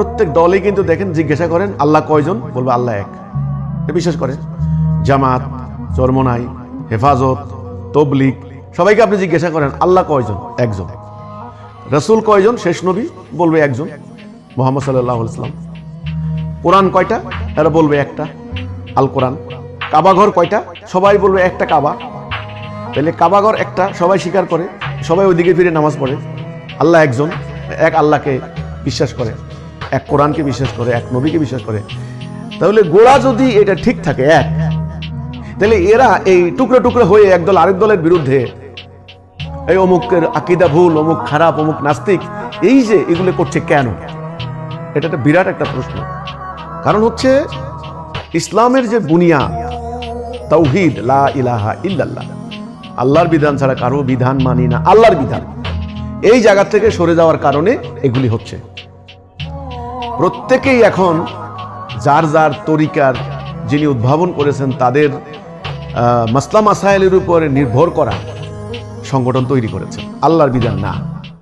প্রত্যেক দলেই কিন্তু দেখেন, জিজ্ঞাসা করেন, আল্লাহ কয়জন? বলবে আল্লাহ এক। বিশ্বাস করেন। জামাত, চরমনাই, হেফাজত তবলিক সবাইকে আপনি জিজ্ঞাসা করেন, আল্লাহ কয়জন? একজন। রসুল কয়জন? শেষ নবী বলবে একজন। মোহাম্মদ সাল্লাহ ইসলাম কোরআন কয়টা? এরা বলবে একটা। আল কোরআন কাবাঘর কয়টা? সবাই বলবে একটা কাবা। তাহলে কাবাঘর একটা, সবাই স্বীকার করে, সবাই ওইদিকে ফিরে নামাজ পড়ে। আল্লাহ একজন, এক আল্লাহকে বিশ্বাস করে। এক কোরআনকে বিশ্বাস করে, এক নবীকে বিশ্বাস করে। তাহলে গোড়া যদি এটা ঠিক থাকে, এক, তাহলে এরা এই টুকরো টুকরো হয়ে একদল আরেক দলের বিরুদ্ধে এই অমুকের আকিদা ভুল, অমুক খারাপ, অমুক নাস্তিক, এই যে এগুলো করছে কেন? এটা একটা বিরাট একটা প্রশ্ন। কারণ হচ্ছে ইসলামের যে বুনিয়াদ তৌহিদ লা ইলাহা ইল্লাল্লাহ, আল্লাহর বিধান ছাড়া কারও বিধান মানি না, আল্লাহর বিধান। এই জায়গা থেকে সরে যাওয়ার কারণে এগুলি হচ্ছে। প্রত্যেকেই এখন যার যার তরিকার যিনি উদ্ভাবন করেছেন তাদের মাসলা মাসাইলের উপরে নির্ভর করা সংগঠন তৈরি করেছে আল্লাহর বিধান না।